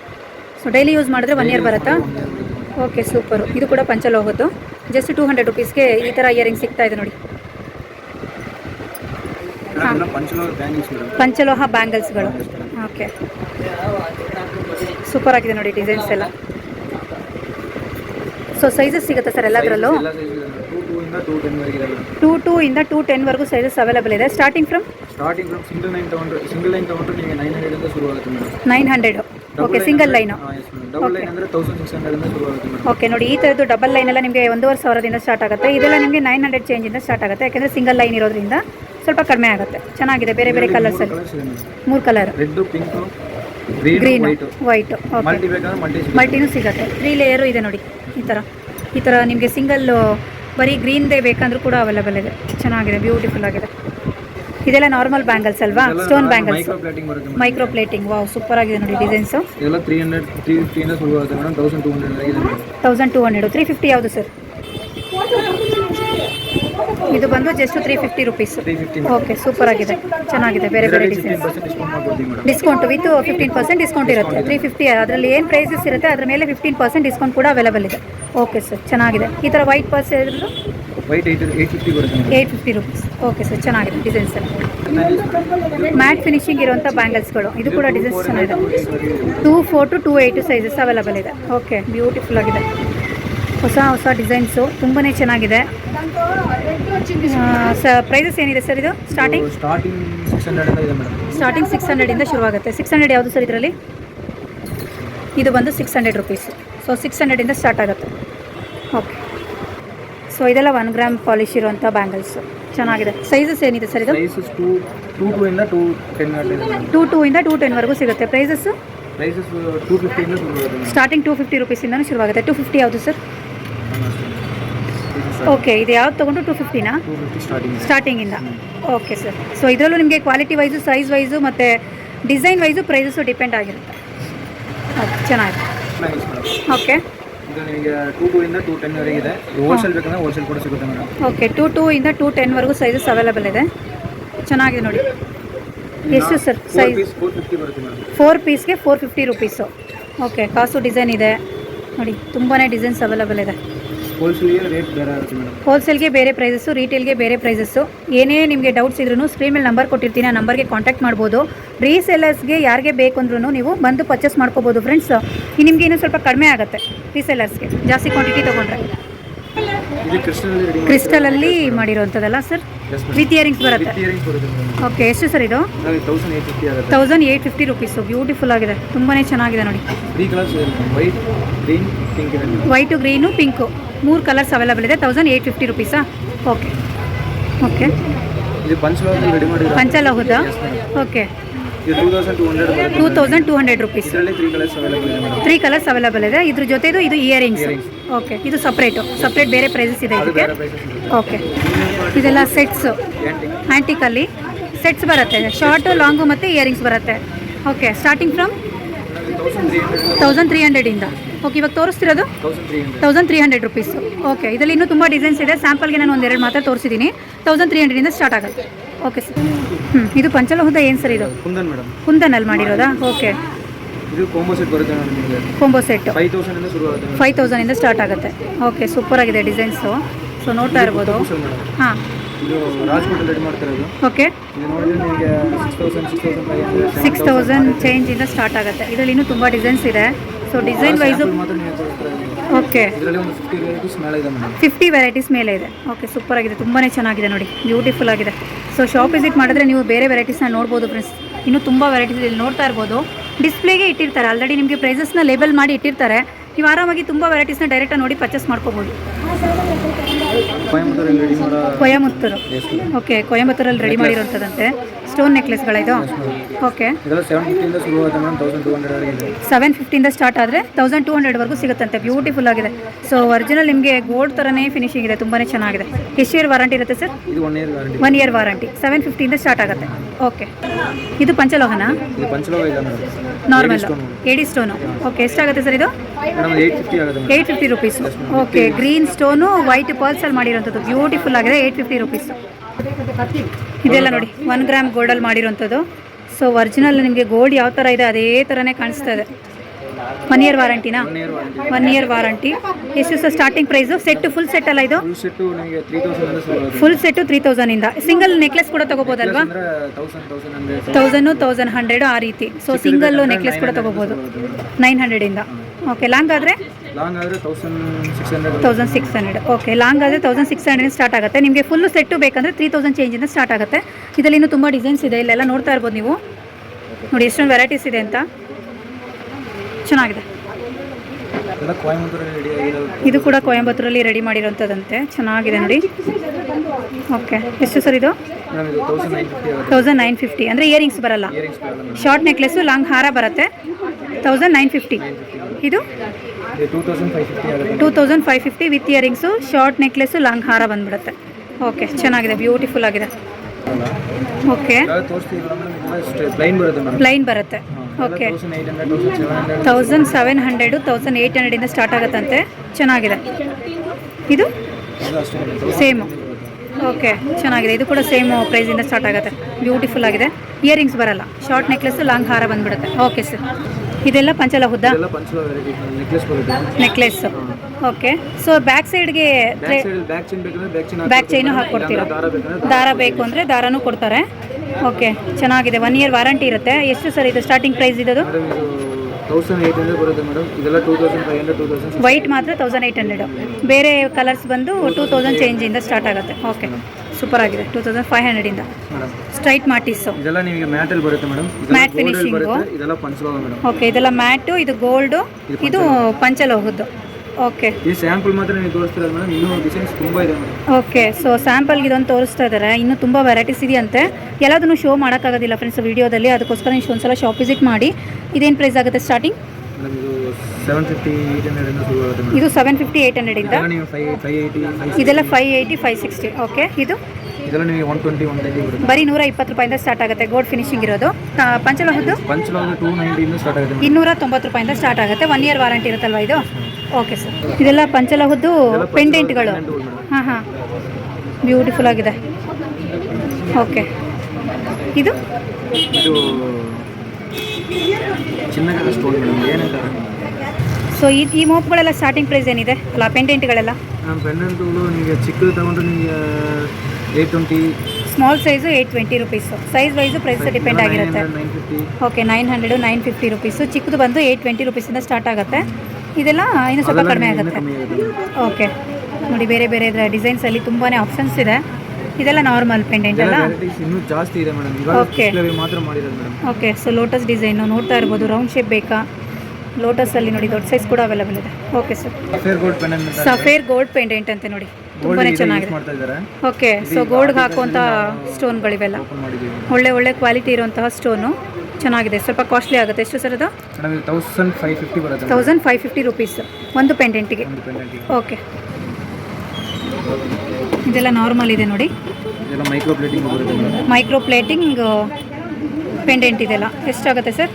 ಸೊ ಡೈಲಿ ಯೂಸ್ ಮಾಡಿದ್ರೆ ಒನ್ ಇಯರ್ ಬರುತ್ತಾ? ಓಕೆ ಸೂಪರು ಇದು ಕೂಡ ಪಂಚಲೋಹದ್ದು ಜಸ್ಟ್ ಟೂ ಹಂಡ್ರೆಡ್ ರುಪೀಸ್ಗೆ ಈ ಥರ ಇಯರಿಂಗ್ ಸಿಗ್ತಾ ಇದೆ ನೋಡಿ. ಹಾಂ ಪಂಚಲೋಹ ಬ್ಯಾಂಗಲ್ಸ್ಗಳು ಓಕೆ ಸೂಪರ್ ಆಗಿದೆ ನೋಡಿ ಡಿಸೈನ್ಸ್ ಎಲ್ಲ. ಸೊ ಸೈಜಸ್ ಸಿಗುತ್ತಾ ಸರ್ ಎಲ್ಲದರಲ್ಲೂ? ಟೂ ಟೂ ಇಂದ ಟೂ ಟೆನ್ವರೆಗೂ ಸೈಜಸ್ ಅವೈಲೇಬಲ್ ಇದೆ starting from starting from single line ತಗೊಂಡ್ರೆ ಸಿಂಗಲ್ ಲೈನ್ ತಗೊಂಡ್ರೆ ನಿಮಗೆ ನೈನ್ ಹಂಡ್ರೆಡಿಂದ ಶುರು ಆಗುತ್ತೆ madam nine hundred okay single line double line ಅಂದರೆ ತೌಸಂಡ್ ಸಿಕ್ಸ್ ಹಂಡ್ರೆಡಿಂದ ಶುರು ಆಗುತ್ತೆ ಮೇಡಮ್ ಓಕೆ ನೋಡಿ ಈ ಥರದ್ದು ಡಬಲ್ ಲೈನ್ ಎಲ್ಲ ನಿಮಗೆ ಒಂದೂವರೆ ಸಾವಿರದಿಂದ ಸ್ಟಾರ್ಟ್ ಆಗುತ್ತೆ. ಇದೆಲ್ಲ ನಿಮಗೆ ನೈನ್ ಹಂಡ್ರೆಡ್ ಚೇಂಜಿಂದ ಸ್ಟಾರ್ಟ್ ಆಗುತ್ತೆ. ಯಾಕಂದ್ರೆ ಸಿಂಗಲ್ ಲೈನ್ ಇರೋದ್ರಿಂದ ಸ್ವಲ್ಪ ಕಡಿಮೆ ಆಗುತ್ತೆ. ಚೆನ್ನಾಗಿದೆ ಬೇರೆ ಬೇರೆ ಕಲರ್ಸ್ ಇದೆ ಮೂರು colour red pink green white okay ಮಲ್ಟಿನೂ ಸಿಗುತ್ತೆ. ತ್ರೀ ಲೇಯರು ಇದೆ ನೋಡಿ. ಈ ಥರ ಈ ಥರ ನಿಮಗೆ ಸಿಂಗಲ್ ಬರೀ ಗ್ರೀನ್ದೇ ಬೇಕಂದ್ರೂ ಕೂಡ ಅವೈಲೇಬಲ್ ಇದೆ. ಚೆನ್ನಾಗಿದೆ ಬ್ಯೂಟಿಫುಲ್ ಆಗಿದೆ. ಇದೆಲ್ಲ ನಾರ್ಮಲ್ ಬ್ಯಾಂಗಲ್ಸ್ ಅಲ್ವಾ? Stone bangles micro plating wow super ಆಗಿದೆ ನೋಡಿ designs thousand two hundred three fifty ಯಾವುದು ಸರ್ ಇದು ಬಂದು just three fifty rupees okay super ಆಗಿದೆ. ಚೆನ್ನಾಗಿದೆ ಬೇರೆ ಬೇರೆ designs discount with fifteen percent discount ಇರುತ್ತೆ. ತ್ರೀ ಫಿಫ್ಟಿ ಅದರಲ್ಲಿ ಏನು ಪ್ರೈಸಸ್ ಇರುತ್ತೆ ಅದರ ಮೇಲೆ ಫಿಫ್ಟೀನ್ ಪರ್ಸೆಂಟ್ ಡಿಸ್ಕೌಂಟ್ ಕೂಡ ಅವೈಲೇಬಲ್ ಇದೆ. ಓಕೆ ಸರ್ ಚೆನ್ನಾಗಿದೆ. ಈ ಥರ ವೈಟ್ ಪರ್ಸ್ ಹೇಳಿದ್ರು ವೈಟ್ ಏಯ್ಟ್ ಏಯ್ಟ್ ಫಿಫ್ಟಿ ಬರುತ್ತೆ madam eight fifty rupees okay sir ಚೆನ್ನಾಗಿದೆ ಡಿಸೈನ್ಸ್ ಎಲ್ಲ. ಮ್ಯಾಟ್ ಫಿನಿಶಿಂಗ್ ಇರುವಂಥ ಬ್ಯಾಂಗಲ್ಸ್ಗಳು ಇದು ಕೂಡ ಡಿಸೈನ್ಸ್ ಚೆನ್ನಾಗಿದೆ. Two four to two eight sizes available ಇದೆ. ಓಕೆ ಬ್ಯೂಟಿಫುಲ್ ಆಗಿದೆ. ಹೊಸ ಹೊಸ ಡಿಸೈನ್ಸು ತುಂಬಾ ಚೆನ್ನಾಗಿದೆ. ಪ್ರೈಸಸ್ ಏನಿದೆ ಸರ್ ಇದು? ಸ್ಟಾರ್ಟಿಂಗ್ ಸ್ಟಾರ್ಟಿಂಗ್ ಸಿಕ್ಸ್ ಹಂಡ್ರೆಡಿಂದ ಶುರುವಾಗುತ್ತೆ. ಸಿಕ್ಸ್ ಹಂಡ್ರೆಡ್ ಯಾವುದು ಸರ್ ಇದರಲ್ಲಿ? ಇದು ಬಂದು six hundred rupees so six ಹಂಡ್ರೆಡಿಂದ start ಆಗುತ್ತೆ. ಸೊ ಇದೆಲ್ಲ ಒನ್ ಗ್ರಾಮ್ ಪಾಲಿಶ್ ಇರುವಂಥ ಬ್ಯಾಂಗಲ್ಸು ಚೆನ್ನಾಗಿದೆ. ಸೈಜಸ್ ಏನಿದೆ ಸರ್ ಇದು? ಪ್ರೈಸಸ್ ಟೂ ಟೂ ಟೂ ಇಂದ ಟೂ ಟೆನ್ ಟೂ ಟೂ ಇಂದ ಟೂ ಟೆನ್ವರೆಗೂ ಸಿಗುತ್ತೆ. ಪ್ರೈಸಸ್ಸು ಪ್ರೈಸಸ್ ಟೂ ಫಿಫ್ಟಿಯಿಂದ ಶುರು ಸ್ಟಾರ್ಟಿಂಗ್ ಟೂ ಫಿಫ್ಟಿ ರುಪೀಸಿಂದನೂ ಶುರುವಾಗುತ್ತೆ. ಟೂ ಫಿಫ್ಟಿ ಯಾವುದು ಸರ್ ಓಕೆ ಇದು ಯಾವ್ದು ತೊಗೊಂಡು ಟೂ ಫಿಫ್ಟಿನಾ ಸ್ಟಾರ್ಟಿಂಗಿಂದ ಓಕೆ ಸರ್ ಸೊ ಇದರಲ್ಲೂ ನಿಮಗೆ ಕ್ವಾಲಿಟಿ ವೈಸು ಸೈಜ್ ವೈಸು ಮತ್ತು ಡಿಸೈನ್ ವೈಸು ಪ್ರೈಸಸ್ಸು ಡಿಪೆಂಡ್ ಆಗಿರುತ್ತೆ. ಚೆನ್ನಾಗಿದೆ. ನೈಸ್ ಓಕೆ ಇದು ನಿಮಗೆ ಟೂ ಟೂ ಇಂದ ಟೂ ಟೆನ್ ವರೆಗೆ ಇದೆ. ಇದು ಹೋಲ್ಸೇಲ್ ಬೇಕಂದ್ರೆ ಹೋಲ್ಸೇಲ್ ಕೂಡ ಸಿಗುತ್ತೆ ಮೇಡಮ್ ಓಕೆ ಟು ಟೂ ಇಂದ ಟು ಟೆನ್ವರೆಗೂ ಸೈಜಸ್ ಅವೈಲೇಬಲ್ ಇದೆ. ಚೆನ್ನಾಗಿದೆ ನೋಡಿ. ಎಷ್ಟು ಸರ್ ಸೈಜ್ ಫೋರ್ ಪೀಸ್ಗೆ ಫೋರ್ ಫಿಫ್ಟಿ ರುಪೀಸು ಓಕೆ ಕಾಸು ಡಿಸೈನ್ ಇದೆ. ನೋಡಿ ತುಂಬಾ ಡಿಸೈನ್ಸ್ ಅವೈಲೇಬಲ್ ಇದೆ. ಹೋಲ್ಸೇಲ್ಗೆ ಬೇರೆ ಪ್ರೈಸಸ್ಸು ರೀಟೇಲ್ಗೆ ಬೇರೆ ಪ್ರೈಸಸ್ಸು ಏನೇ ನಿಮಗೆ ಡೌಟ್ಸ್ ಇದ್ರೂ ಸ್ಕ್ರೀನ್ ಮೇಲೆ ನಂಬರ್ ಕೊಟ್ಟಿರ್ತೀನಿ, ಆ ನಂಬರ್ಗೆ ಕಾಂಟ್ಯಾಕ್ಟ್ ಮಾಡ್ಬೋದು. ರೀಸೆಲ್ಲರ್ಸ್ಗೆ ಯಾರಿಗೆ ಬೇಕು ಅಂದ್ರೂ ನೀವು ಬಂದು ಪರ್ಚೇಸ್ ಮಾಡ್ಕೋಬೋದು ಫ್ರೆಂಡ್ಸ್ ನಿಮಗೆ ಇನ್ನೂ ಸ್ವಲ್ಪ ಕಡಿಮೆ ಆಗುತ್ತೆ ರೀಸೆಲ್ಲರ್ಸ್ಗೆ ಜಾಸ್ತಿ ಕ್ವಾಂಟಿಟಿ ತೊಗೊಂಡ್ರೆ. ಕ್ರಿಸ್ಟಲಲ್ಲಿ ಮಾಡಿರೋವಂಥದ್ದಲ್ಲ ಸರ್ ವಿತ್ ಇಯರಿಂಗ್ಸ್ ಬರುತ್ತೆ? ಓಕೆ ಎಷ್ಟು ಸರ್ ಇದು? Thousand eight fifty rupees beautiful ಆಗಿದೆ. ತುಂಬಾ ಚೆನ್ನಾಗಿದೆ ನೋಡಿ. ವೈಟ್ ಗ್ರೀನ್ ಪಿಂಕ್ ಮೂರು ಕಲರ್ಸ್ ಅವೈಲೇಬಲ್ ಇದೆ. ತೌಸಂಡ್ ಏಟ್ ಫಿಫ್ಟಿ ರುಪೀಸಾ okay okay ಪಂಚಲೋಹದ? Okay two thousand two hundred rupees three colours available ಇದೆ ಇದ್ರ ಜೊತೆದು ಇದು ಇಯರಿಂಗ್ಸ್ ಓಕೆ ಇದು ಸಪ್ರೇಟು ಸಪ್ರೇಟ್ ಬೇರೆ ಪ್ರೈಸಸ್ ಇದೆ ಇದಕ್ಕೆ. ಓಕೆ ಇದೆಲ್ಲ ಸೆಟ್ಸು ಆಂಟಿಕಲ್ಲಿ ಆ್ಯಂಟಿಕಲ್ಲಿ ಸೆಟ್ಸ್ ಬರುತ್ತೆ. ಶಾರ್ಟು ಲಾಂಗು ಮತ್ತು ಇಯರಿಂಗ್ಸ್ ಬರುತ್ತೆ. Okay starting from thousand three ಹಂಡ್ರೆಡಿಂದ okay ಇವಾಗ ತೋರಿಸ್ತಿರೋದು thousand three hundred rupees three hundred rupees okay ಇದರಲ್ಲಿ ಇನ್ನೂ ತುಂಬ ಡಿಸೈನ್ಸ್ ಇದೆ. ಸ್ಯಾಂಪಲ್ಗೆ ನಾನು ಒಂದೆರಡು ಮಾತ್ರ ತೋರಿಸಿದ್ದೀನಿ ತೌಸಂಡ್ ತ್ರೀ ಹಂಡ್ರೆಡಿಂದ ಸ್ಟಾರ್ಟ್ ಆಗುತ್ತೆ. ಓಕೆ ಸರ್ ಹ್ಞೂ ಇದು ಪಂಚಲೋಹದ ಏನು ಸರ್ ಇದು? ಕುಂದನ್ ಮೇಡಮ್. ಕುಂದನಲ್ಲಿ ಮಾಡಿರೋದಾ? ಓಕೆ ಇದು ಕಾಂಬೋ ಸೆಟ್ ಬರುತ್ತೆ ನಿಮಗೆ. ಕೊಂಬೋ ಸೆಟ್ ಫೈವ್ ತೌಸಂಡ್ ಇಂದ ಶುರು ಆಗುತ್ತೆ ಫೈವ್ ತೌಸಂಡಿಂದ ಸ್ಟಾರ್ಟ್ ಆಗುತ್ತೆ. ಓಕೆ ಸೂಪರ್ ಆಗಿದೆ ಡಿಸೈನ್ಸು ಸೊ ನೋಡ್ತಾ ಇರ್ಬೋದು. ಮೇಡಮ್. ಹಾಂ. ಇದು ರೆಡಿ ಮಾಡ್ತಾ ಇರೋದು. ಓಕೆ ಇದು ನೋಡಿದ್ರೆ ನಿಮಗೆ six thousand six thousand five hundred six thousand ಚೇಂಜಿಂದ start ಆಗುತ್ತೆ. ಇದರಲ್ಲಿ ಇನ್ನೂ ತುಂಬ ಡಿಸೈನ್ಸ್ ಇದೆ. So design wise okay fifty varieties ಮೇಲೆ ಇದೆ. ಓಕೆ ಸೂಪರ್ ಆಗಿದೆ. ತುಂಬಾ ಚೆನ್ನಾಗಿದೆ ನೋಡಿ. ಬ್ಯೂಟಿಫುಲ್ ಆಗಿದೆ. ಸೊ ಶಾಪ್ ವಿಸಿಟ್ ಮಾಡಿದ್ರೆ ನೀವು ಬೇರೆ ವೆರೈಟೀಸ್ನ ನೋಡ್ಬೋದು ಫ್ರೆಂಡ್ಸ್ ಇನ್ನೂ ತುಂಬ ವೆರೈಟೀಸ್ ಇಲ್ಲಿ ನೋಡ್ತಾ ಇರ್ಬೋದು. ಡಿಸ್ಪ್ಲೇಗೆ ಇಟ್ಟಿರ್ತಾರೆ. ಆಲ್ರೆಡಿ ನಿಮಗೆ ಪ್ರೈಸಸ್ನ ಲೇಬಲ್ ಮಾಡಿ ಇಟ್ಟಿರ್ತಾರೆ. ನೀವು ಆರಾಮಾಗಿ ತುಂಬ ವೆರೈಟೀಸ್ನ ಡೈರೆಕ್ಟಾಗಿ ನೋಡಿ ಪರ್ಚೇಸ್ ಮಾಡ್ಕೋಬೋದು. ಕೊಯಮತ್ತೂರು. ಓಕೆ ಕೊಯಂಬತ್ತೂರಲ್ಲಿ ರೆಡಿ ಮಾಡಿರೋಂಥದ್ದಂತೆ ಸ್ಟೋನ್ ನೆಕ್ಲೆಸ್ಗಳಿದು? ಓಕೆ. ಇದೆಲ್ಲ ಸೆವೆನ್ ಫಿಫ್ಟಿಯಿಂದ ಶುರು ಆಗುತ್ತೆ ಮೇಡಮ್ ತೌಸಂಡ್ ಟೂ ಹಂಡ್ರೆಡ್ ವರೆಗೆ ಇದೆ ಸೆವೆನ್ ಫಿಫ್ಟಿಯಿಂದ ಸ್ಟಾರ್ಟ್ ಆದರೆ ತೌಸಂಡ್ ಟೂ ಹಂಡ್ರೆಡ್ವರೆಗೂ ಸಿಗುತ್ತಂತೆ. ಬ್ಯೂಟಿಫುಲ್ ಆಗಿದೆ. ಸೊ ಒರಿಜಿನಲ್ ನಿಮಗೆ ಗೋಲ್ಡ್ ಥರನೇ ಫಿನಿಶಿಂಗ್ ಇದೆ. ತುಂಬಾ ಚೆನ್ನಾಗಿದೆ. ಎಷ್ಟು ಇಯರ್ ವಾರಂಟಿ ಇರುತ್ತೆ ಸರ್ ಇದು one year warranty one year warranty seven ಫಿಫ್ಟಿಯಿಂದ start ಆಗುತ್ತೆ. ಓಕೆ ಇದು ಪಂಚಲೋಹನ? ಇದು ಪಂಚಲೋಹ ಇದೆ madam normal AD stone okay ಎಷ್ಟಾಗುತ್ತೆ ಸರ್ ಇದು? ಮೇಡಮ್ ಏಯ್ಟ್ ಫಿಫ್ಟಿ ಆಗುತ್ತೆ madam eight fifty rupees okay green stone white parcel ಮಾಡಿರೋಂಥದ್ದು ಬ್ಯೂಟಿಫುಲ್ ಆಗಿದೆ. ಏಯ್ಟ್ ಫಿಫ್ಟಿ ರುಪೀಸ್ ಇದೆಲ್ಲ ನೋಡಿ ಒನ್ ಗ್ರಾಮ್ ಗೋಲ್ಡಲ್ಲಿ ಮಾಡಿರೋಂಥದ್ದು ಸೊ ಒರಿಜಿನಲ್ ನಿಮಗೆ ಗೋಲ್ಡ್ ಯಾವ ಥರ ಇದೆ ಅದೇ ಥರನೇ ಕಾಣಿಸ್ತಾ ಇದೆ. ಒನ್ ಇಯರ್ ವಾರಂಟಿನಾ ಒನ್ ಇಯರ್ ವಾರಂಟಿ ಎಷ್ಟು sir starting price set full set ಅಲ್ಲ ಇದು? ಫುಲ್ ಸೆಟ್ಟು ನಿಮಗೆ ತ್ರೀ ತೌಸಂಡ್ ಇಂದ. ತೌಸಂಡಿಂದ ಸಿಂಗಲ್ ನೆಕ್ಲೆಸ್ ಕೂಡ ತಗೋಬೋದಲ್ವಾ? ಅಂದರೆ thousand thousand hundred thousand thousand hundred ಆ ರೀತಿ. ಸೊ ಸಿಂಗಲ್ಲು ನೆಕ್ಲೆಸ್ ಕೂಡ ತಗೋಬೋದು. ನೈನ್ ಹಂಡ್ರೆಡಿಂದ ಓಕೆ ಲಾಂಗ್ ಆದರೆ? ಲಾಂಗ್ ಆದರೆ thousand six hundred thousand six hundred okay long ಆದರೆ ತೌಸಂಡ್ ಸಿಕ್ಸ್ ಹಂಡ್ರೆಡ್ ಸ್ಟಾರ್ಟ್ ಆಗುತ್ತೆ. ನಿಮಗೆ ಫುಲ್ ಸೆಟ್ಟು ಬೇಕಂದರೆ ತ್ರೀ ತೌಸಂಡ್ ಚೇಂಜಿಂದ ಸ್ಟಾರ್ಟ್ ಆಗುತ್ತೆ. ಇದರಲ್ಲಿ ಇನ್ನೂ ತುಂಬ ಡಿಸೈನ್ಸ್ ಇದೆ ಇಲ್ಲೆಲ್ಲ ನೋಡ್ತಾ ಇರ್ಬೋದು ನೀವು. ನೋಡಿ ಎಷ್ಟೊಂದು ವೆರೈಟೀಸ್ ಇದೆ ಅಂತ. ಚೆನ್ನಾಗಿದೆ. ಇದು ಕೂಡ ಕೊಯಂಬತ್ತೂರಲ್ಲಿ ರೆಡಿ ಮಾಡಿರೋಂಥದ್ದಂತೆ. ಚೆನ್ನಾಗಿದೆ ನೋಡಿ. ಓಕೆ ಎಷ್ಟು ಸರ್ ಇದು? ತೌಸಂಡ್ ನೈನ್ ಫಿಫ್ಟಿ ಅಂದರೆ ಇಯರಿಂಗ್ಸ್ ಬರಲ್ಲ. ಶಾರ್ಟ್ ನೆಕ್ಲೆಸ್ಸು ಲಾಂಗ್ ಹಾರ ಬರುತ್ತೆ. ತೌಸಂಡ್ ನೈನ್ ಫಿಫ್ಟಿ ಇದು? Two thousand five fifty with earrings short necklace long ಹಾರ ಬಂದ್ಬಿಡುತ್ತೆ. ಓಕೆ ಚೆನ್ನಾಗಿದೆ ಬ್ಯೂಟಿಫುಲ್ ಆಗಿದೆ. ಓಕೆ ಲೈನ್ ಬರುತ್ತೆ okay thousand seven hundred thousand eight ಹಂಡ್ರೆಡಿಂದ start ಆಗುತ್ತಂತೆ. ಚೆನ್ನಾಗಿದೆ. ಇದು? ಇದು ಸೇಮು ಓಕೆ ಚೆನ್ನಾಗಿದೆ. ಇದು ಕೂಡ ಸೇಮ್ ಪ್ರೈಸಿಂದ ಸ್ಟಾರ್ಟ್ ಆಗುತ್ತೆ. ಬ್ಯೂಟಿಫುಲ್ ಆಗಿದೆ. ಇಯರಿಂಗ್ಸ್ ಬರಲ್ಲ. ಶಾರ್ಟ್ ನೆಕ್ಲೆಸ್ಸು ಲಾಂಗ್ ಹಾರ ಬಂದ್ಬಿಡುತ್ತೆ. ಓಕೆ ಸರ್ ಇದೆಲ್ಲ ಪಂಚಲಹುದ್ದ ಇದೆಲ್ಲ ಪಂಚಲೋ ವೆರೈಟಿ ನೆಕ್ಲೆಸ್ ಬರುತ್ತೆ. ನೆಕ್ಲೆಸ್ ಓಕೆ ಸೊ ಬ್ಯಾಕ್ ಸೈಡ್ಗೆ ಬ್ಯಾಕ್ ಸೈಡ್ ಬ್ಯಾಕ್ ಚೈನ್ ಬೇಕಂದ್ರೆ ಬ್ಯಾಕ್ ಚೈನ್ ಬ್ಯಾಕ್ ಚೈನು ಹಾಕ್ಕೊಡ್ತೀರಾ? ದಾರ ಬೇಕಂದ್ರೆ ದಾರ ಬೇಕು ಅಂದರೆ ದಾರನೂ ಕೊಡ್ತಾರೆ. ಓಕೆ ಚೆನ್ನಾಗಿದೆ. ಒನ್ ಇಯರ್ ವಾರಂಟಿ ಇರುತ್ತೆ. ಎಷ್ಟು ಸರ್ ಇದು ಸ್ಟಾರ್ಟಿಂಗ್ ಪ್ರೈಸ್ ಇದದು? ಇದು ತೌಸಂಡ್ ಏಯ್ಟ್ ಹಂಡ್ರೆಡ್ ಬರುತ್ತೆ ಮೇಡಮ್ ಇದೆಲ್ಲ two thousand five hundred two thousand white ಮಾತ್ರ ತೌಸಂಡ್ ಏಯ್ಟ್ ಹಂಡ್ರೆಡು ಬೇರೆ ಕಲರ್ಸ್ ಬಂದು ಟೂ ತೌಸಂಡ್ ಚೇಂಜಿಂದ ಸ್ಟಾರ್ಟ್ ಆಗುತ್ತೆ. ಓಕೆ ಸೂಪರ್ ಆಗಿದೆ. ಟೂ ತೌಸಂಡ್ ಫೈವ್ ಹಂಡ್ರೆಡಿಂದ ಸ್ಟ್ರೈಟ್ ಮಾರ್ಟಿಸು ಇದೆಲ್ಲ ನಿಮಗೆ ಮ್ಯಾಟಲ್ಲಿ ಬರುತ್ತೆ ಮೇಡಮ್ Matte finishing. ಬರುತ್ತೆ. ಇದೆಲ್ಲ ಪಂಚಲೋಹ ಮೇಡಮ್ ಓಕೆ ಇದೆಲ್ಲ ಮ್ಯಾಟು ಇದು ಗೋಲ್ಡು ಇದು ಪಂಚಲೋಹದ್ದು. ಓಕೆ ಈ ಸ್ಯಾಂಪಲ್ ಮಾತ್ರ ನೀವು ತೋರಿಸ್ತಿರೋದು ಮೇಡಮ್ ಇನ್ನೂ ಡಿಸೈನ್ಸ್ ತುಂಬ ಇದೆ ಮೇಡಮ್ ಓಕೆ ಸೊ ಸ್ಯಾಂಪಲ್ ಇದೊಂದು ತೋರಿಸ್ತಾ ಇದ್ದಾರೆ ಇನ್ನೂ ತುಂಬ ವೆರೈಟೀಸ್ ಇದೆಯಂತೆ. ಎಲ್ಲದನ್ನು ಶೋ ಮಾಡೋಕ್ಕಾಗೋದಿಲ್ಲ ಫ್ರೆಂಡ್ಸ್ ವಿಡಿಯೋದಲ್ಲಿ ಅದಕ್ಕೋಸ್ಕರ ನೀವು ಒಂದ್ಸಲ ಶಾಪ್ ವಿಸಿಟ್ ಮಾಡಿ. ಇದೇನು ಪ್ರೈಸ್ ಆಗುತ್ತೆ starting madam seven fifty eight ಹಂಡ್ರೆಡಿಂದ ಶುರು ಆಗುತ್ತೆ ಮೇಡಮ್. ಇದು ಸೆವೆನ್ ಫಿಫ್ಟಿ ಏಯ್ಟ್ ಹಂಡ್ರೆಡಿಂದ ಇದೆಲ್ಲ ನೀವು ಏಯ್ಟಿ ಇದೆಲ್ಲ five eighty five sixty okay ಇದು? ಇದೆಲ್ಲ ನಿಮಗೆ ಒನ್ ಟ್ವೆಂಟಿ ಒನ್ ಟ್ವೆಂಟಿ ಬರುತ್ತೆ. ಬರೀ ನೂರ ಇಪ್ಪತ್ತು ರೂಪಾಯಿಂದ ಸ್ಟಾರ್ಟ್ ಆಗುತ್ತೆ ಗೋಲ್ಡ್ ಫಿನಿಶಿಂಗ್ ಇರೋದು. ಆ, ಪಂಚಲೋಹದ್ದು? ಪಂಚಲೋಹ ಟೂ ನೈಂಟಿಯಿಂದ ಸ್ಟಾರ್ಟ್ ಆಗುತ್ತೆ ಮೇಡಮ್. ಇನ್ನೂರ ತೊಂಬತ್ತು ರೂಪಾಯಿಂದ ಸ್ಟಾರ್ಟ್ ಆಗುತ್ತೆ. ಒನ್ ಇಯರ್ ವಾರಂಟಿ ಇರುತ್ತಲ್ವಾ ಇದು? ಓಕೆ ಸರ್ ಇದೆಲ್ಲ ಪಂಚಲೋಹದ್ದು ಪೆಂಡೆಂಟ್ಗಳು ಹಾಂ ಹಾಂ. ಬ್ಯೂಟಿಫುಲ್ ಆಗಿದೆ. ಓಕೆ ಇದು? ಇದು ಚಿನ್ನದ ಸ್ಟೋನ್ ಮೇಡಮ್. ಏನಂತಾರೆ ಸೊ ಈ ಈ ಮೋಪ್ಗಳೆಲ್ಲ ಸ್ಟಾರ್ಟಿಂಗ್ ಪ್ರೈಸ್ ಏನಿದೆ? ಅಲ್ಲ ಪೆಂಡೆಂಟ್ಗಳೆಲ್ಲ ನಮ್ಮ ಪೆಂಡೆಂಟ್ಗಳು ನಿಮಗೆ ಚಿಕ್ಕದು ತಗೊಂಡ್ರೆ ನಿಮಗೆ eight twenty small size eight twenty rupees size wise price depend ಆಗಿರುತ್ತೆ. Okay nine hundred nine fifty rupees ಚಿಕ್ಕದು ಬಂದು ಏಯ್ಟ್ ಟ್ವೆಂಟಿ ರುಪೀಸಿಂದ ಸ್ಟಾರ್ಟ್ ಆಗುತ್ತೆ. ಇದೆಲ್ಲ ಇನ್ನೂ ಸ್ವಲ್ಪ ಕಡಿಮೆ ಆಗುತ್ತೆ. ಓಕೆ ನೋಡಿ ಬೇರೆ ಬೇರೆ ಡಿಸೈನ್ಸಲ್ಲಿ ತುಂಬಾ ಆಪ್ಷನ್ಸ್ ಇದೆ. ಇದೆಲ್ಲ ನಾರ್ಮಲ್ ಪೆಂಡೆಂಟ್ ಅಲ್ಲ? ಇನ್ನೂ ಜಾಸ್ತಿ ಇದೆ madam madam okay so lotus design ನೋಡ್ತಾ ಇರ್ಬೋದು. ರೌಂಡ್ ಶೇಪ್ ಬೇಕಾ? ಲೋಟಸಲ್ಲಿ ನೋಡಿ ದೊಡ್ಡ ಸೈಜ್ ಕೂಡ ಅವೈಲೇಬಲ್ ಇದೆ. Okay sir sapphire gold pendant ಅಂತ ಸಫೇರ್ ಗೋಲ್ಡ್ ಪೆಂಡೆಂಟ್ ಅಂತೆ ನೋಡಿ ತುಂಬಾನೇ ಚೆನ್ನಾಗಿದೆ. ಓಕೆ ಸೊ ಗೋಲ್ಡ್ಗೆ ಹಾಕುವಂಥ ಸ್ಟೋನ್ಗಳಿವೆಲ್ಲ ಒಳ್ಳೆ ಒಳ್ಳೆ ಕ್ವಾಲಿಟಿ ಇರುವಂತಹ ಸ್ಟೋನು ಚೆನ್ನಾಗಿದೆ. ಸ್ವಲ್ಪ ಕಾಸ್ಟ್ಲಿ ಆಗುತ್ತೆ. ಎಷ್ಟು ಸರ್ ಅದು? ತೌಸಂಡ್ ಫೈವ್ ಫಿಫ್ಟಿ ರುಪೀಸ್ ಒಂದು ಪೆಂಡೆಂಟಿಗೆ ಓಕೆ ಇದೆಲ್ಲ ನಾರ್ಮಲ್ ಇದೆ ನೋಡಿ. ಮೈಕ್ರೋ ಪ್ಲೇಟಿಂಗ್ ಪೆಂಡೆಂಟ್ ಇದೆಲ್ಲ ಎಷ್ಟಾಗುತ್ತೆ ಸರ್?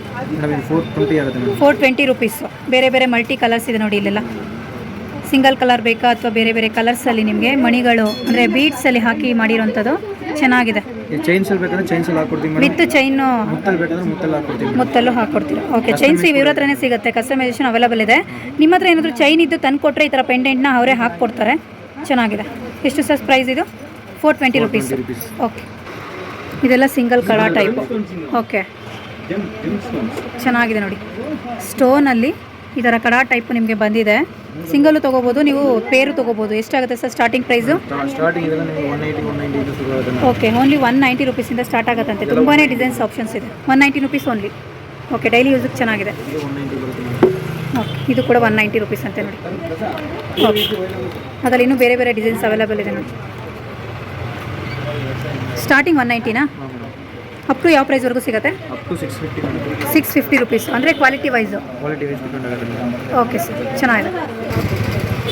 ಫೋರ್ ಟ್ವೆಂಟಿ ಆಗುತ್ತೆ ಮೇಡಮ್. ಫೋರ್ ಟ್ವೆಂಟಿ ರುಪೀಸು ಬೇರೆ ಬೇರೆ ಮಲ್ಟಿ ಕಲರ್ಸ್ ಇದೆ ನೋಡಿ ಇಲ್ಲೆಲ್ಲ. ಸಿಂಗಲ್ ಕಲರ್ ಬೇಕಾ ಅಥವಾ ಬೇರೆ ಬೇರೆ ಕಲರ್ಸಲ್ಲಿ ನಿಮಗೆ ಮಣಿಗಳು ಅಂದರೆ ಬೀಡ್ಸಲ್ಲಿ ಹಾಕಿ ಮಾಡಿರೋಂಥದ್ದು ಚೆನ್ನಾಗಿದೆ. ವಿತ್ ಚೈನು ಮುತ್ತಲ್ಲಿ ಹಾಕ್ಕೊಡ್ತೀರಾ? ಓಕೆ ಚೈನ್ಸ್ ಇವ್ರ ಹತ್ರನೇ ಸಿಗುತ್ತೆ. ಕಸ್ಟಮೈಸೇಷನ್ ಅವೈಲೇಬಲ್ ಇದೆ. ನಿಮ್ಮ ಹತ್ರ ಏನಾದರೂ ಚೈನ್ ಇದ್ದು ತಂದು ಕೊಟ್ಟರೆ ಈ ಥರ ಪೆಂಡೆಂಟ್ನ ಅವರೇ ಹಾಕ್ಕೊಡ್ತಾರೆ. ಚೆನ್ನಾಗಿದೆ. ಎಷ್ಟು ಸರ್ ಪ್ರೈಸ್ ಇದು? ಫೋರ್ ಟ್ವೆಂಟಿ ರುಪೀಸ್ ಓಕೆ ಇದೆಲ್ಲ ಸಿಂಗಲ್ ಕಳ ಟೈಪ್ ಓಕೆ ಚೆನ್ನಾಗಿದೆ ನೋಡಿ. ಸ್ಟೋನಲ್ಲಿ ಈ ಥರ ಕಡಾ ಟೈಪ್ ನಿಮಗೆ ಬಂದಿದೆ. ಸಿಂಗಲ್ಲು ತೊಗೋಬೋದು ನೀವು ಪೇರು ತೊಗೋಬೋದು. ಎಷ್ಟಾಗುತ್ತೆ sir starting price okay only one ninety ರುಪೀಸಿಂದ start ಆಗುತ್ತಂತೆ. ತುಂಬಾ ಡಿಸೈನ್ಸ್ ಆಪ್ಷನ್ಸ್ ಇದೆ. One ninety rupees only okay daily ಯೂಸಿಗೆ ಚೆನ್ನಾಗಿದೆ. ಓಕೆ ಇದು ಕೂಡ ಒನ್ ನೈಂಟಿ ರುಪೀಸ್ ಅಂತೆ ನೋಡಿ. ಓಕೆ ಅದರಲ್ಲಿ ಇನ್ನೂ ಬೇರೆ ಬೇರೆ ಡಿಸೈನ್ಸ್ ಅವೈಲೇಬಲ್ ಇದೆ ನೋಡಿ. ಸ್ಟಾರ್ಟಿಂಗ್ ಒನ್ ನೈಂಟಿನಾ ಅಪ್ ಟು ಯಾವ ಪ್ರೈಸ್ವರೆಗೂ ಸಿಗುತ್ತೆ? Up to six fifty madam six fifty rupees ಅಂದರೆ quality wise quality wise depend ಆಗುತ್ತೆ ಮೇಡಮ್. ಓಕೆ ಸರ್ ಚೆನ್ನಾಗಿದೆ.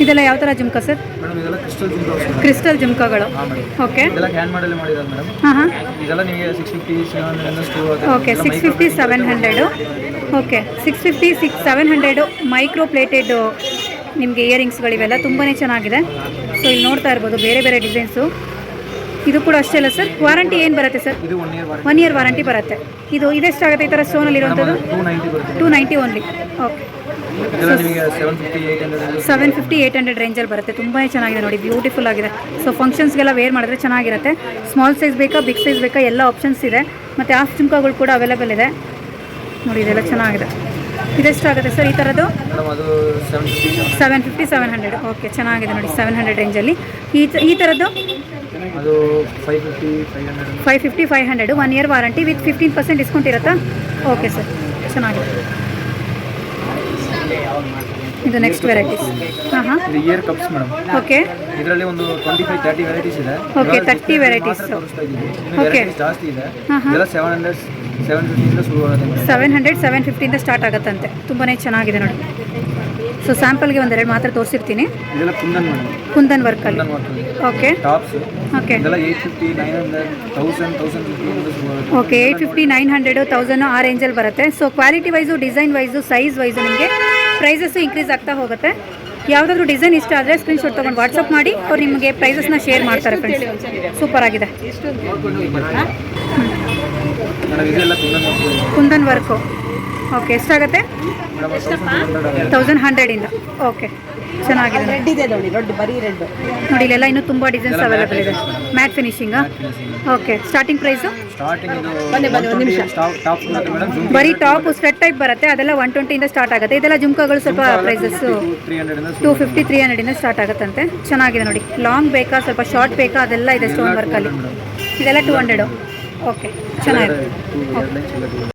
ಇದೆಲ್ಲ ಯಾವ ಥರ ಜುಮ್ಕ ಸರ್ ಮೇಡಮ್ ಇದೆಲ್ಲ ಕ್ರಿಸ್ಟಲ್ ಜುಮ್ಕಗಳು ಮೇಡಮ್ ಕ್ರಿಸ್ಟಲ್ ಜುಮ್ಕಾಗಳು. ಹಾಂ ಮೇಡಮ್. ಓಕೆ ಇದೆಲ್ಲ ಹ್ಯಾಂಡ್ ಮಾಡಲ್ಲೇ ಮಾಡಿರೋದು ಮೇಡಮ್. ಹಾಂ ಹಾಂ. ಇದೆಲ್ಲ ನಿಮಗೆ six fifty seven hundred two okay six fifty seven hundred okay six fifty six seven hundred micro plated ನಿಮಗೆ ಇಯರಿಂಗ್ಸ್ಗಳಿವೆಲ್ಲ ತುಂಬಾ ಚೆನ್ನಾಗಿದೆ. ಸೊ ಇಲ್ಲಿ ನೋಡ್ತಾ ಇರ್ಬೋದು ಬೇರೆ ಬೇರೆ ಡಿಸೈನ್ಸು ಇದು ಕೂಡ ಅಷ್ಟೇ ಅಲ್ಲ ಸರ್? ವಾರಂಟಿ ಏನು ಬರುತ್ತೆ ಸರ್? ಒನ್ ಇಯರ್ ವಾರಂಟಿ ಬರುತ್ತೆ. ಇದು ಇದೆಷ್ಟಾಗುತ್ತೆ ಈ ಥರ ಸ್ಟೋನಲ್ಲಿ ಇರುವಂಥದ್ದು two ninety only okay seven fifty eight eight hundred ರೇಂಜಲ್ಲಿ ಬರುತ್ತೆ. ತುಂಬಾ ಚೆನ್ನಾಗಿದೆ ನೋಡಿ ಬ್ಯೂಟಿಫುಲ್ ಆಗಿದೆ. ಸೊ ಫಂಕ್ಷನ್ಸ್ಗೆಲ್ಲ ವೇರ್ ಮಾಡಿದ್ರೆ ಚೆನ್ನಾಗಿರುತ್ತೆ. ಸ್ಮಾಲ್ ಸೈಜ್ ಬೇಕಾ ಬಿಗ್ ಸೈಜ್ ಬೇಕಾ ಎಲ್ಲ ಆಪ್ಷನ್ಸ್ ಇದೆ. ಮತ್ತು ಆಫ್ ಜುಮ್ಕಾಗಳು ಕೂಡ ಅವೈಲೇಬಲ್ ಇದೆ. ನೋಡಿ ಇದೆಲ್ಲ ಚೆನ್ನಾಗಿದೆ. ಇದೆಷ್ಟಾಗುತ್ತೆ ಸರ್ ಈ ಥರದ್ದು? Seven fifty seven hundred okay ಚೆನ್ನಾಗಿದೆ ನೋಡಿ ಸೆವೆನ್ ಹಂಡ್ರೆಡ್ ರೇಂಜಲ್ಲಿ ಈ ಈ ಥರದ್ದು? Five fifty five hundred one year warranty with fifteen percent discount ಇರುತ್ತಾ? ಓಕೆ ಸರ್ ಚೆನ್ನಾಗಿದೆ. ಇದು ನೆಕ್ಸ್ಟ್ ವೆರೈಟೀಸ್ ಹಾಂ ಹಾಂ. ಇಯರ್ ಕಪ್ಸ್ ಮೇಡಮ್ ಓಕೆ ಇದರಲ್ಲಿ ಒಂದು ಟ್ವೆಂಟಿ ಫೈವ್ ತರ್ಟಿ ವೆರೈಟೀಸ್ ಇದೆ ಓಕೆ ತರ್ಟಿ 30 ಓಕೆ ಜಾಸ್ತಿ ಇದೆ. ಇದೆಲ್ಲ seven hundred seven hundred seven ಫಿಫ್ಟಿಯಿಂದ start ಆಗುತ್ತಂತೆ. ತುಂಬಾ ಚೆನ್ನಾಗಿದೆ ನೋಡಿ. ಸೊ ಸ್ಯಾಂಪಲ್ಗೆ ಒಂದೆರಡು ಮಾತ್ರ ತೋರಿಸಿರ್ತೀನಿ. Kundan work kundan ವರ್ಕಲ್ಲಿ okay tops okay okay eight fifty nine hundred thousand ಆ ರೇಂಜಲ್ಲಿ ಬರುತ್ತೆ. So quality wise design wise size wise ನಿಮಗೆ ಪ್ರೈಸಸ್ಸು ಇನ್ಕ್ರೀಸ್ ಆಗ್ತಾ ಹೋಗುತ್ತೆ. ಯಾವುದಾದ್ರೂ ಡಿಸೈನ್ ಇಷ್ಟ ಆದರೆ ಸ್ಕ್ರೀನ್ಶಾಟ್ ತೊಗೊಂಡು ವಾಟ್ಸಪ್ ಮಾಡಿ ಅವ್ರು ನಿಮಗೆ ಪ್ರೈಸಸ್ನ ಶೇರ್ ಮಾಡ್ತಾರೆ ಫ್ರೆಂಡ್ಸ್ ಸೂಪರ್ ಆಗಿದೆ. ಕುಂದನ್ ವರ್ಕು. ಓಕೆ ಎಷ್ಟಾಗುತ್ತೆ? ತೌಸಂಡ್ ಹಂಡ್ರೆಡಿಂದ ಓಕೆ ಚೆನ್ನಾಗಿದೆ. ರೆಡ್ ಇದೆ ನೋಡಿ ರೆಡ್ ಬರೀ ರೆಡ್. ನೋಡಿ ಇಲ್ಲೆಲ್ಲ ಇನ್ನೂ ತುಂಬ ಡಿಸೈನ್ಸ್ ಅವೈಲೇಬಲ್ ಇದೆ. ಮ್ಯಾಟ್ ಫಿನಿಶಿಂಗಾ ಓಕೆ ಸ್ಟಾರ್ಟಿಂಗ್ ಪ್ರೈಸು ಬರೀ ಟಾಪ್ ಸ್ವೆಟ್ ಟೈಪ್ ಬರುತ್ತೆ ಅದೆಲ್ಲ ಒನ್ ಟ್ವೆಂಟಿಯಿಂದ ಸ್ಟಾರ್ಟ್ ಆಗುತ್ತೆ. ಇದೆಲ್ಲ ಜುಮ್ಕಗಳು ಸ್ವಲ್ಪ ಪ್ರೈಸಸ್ಸು ಟೂ ಫಿಫ್ಟಿ ತ್ರೀ ಹಂಡ್ರೆಡಿಂದ ಸ್ಟಾರ್ಟ್ ಆಗುತ್ತಂತೆ. ಚೆನ್ನಾಗಿದೆ ನೋಡಿ. ಲಾಂಗ್ ಬೇಕಾ ಸ್ವಲ್ಪ ಶಾರ್ಟ್ ಬೇಕಾ ಅದೆಲ್ಲ ಇದೆ ಸ್ಟೋನ್ ವರ್ಕಲ್ಲಿ ಇದೆಲ್ಲ ಟೂ ಹಂಡ್ರೆಡು ಓಕೆ ಚೆನ್ನಾಗಿದೆ.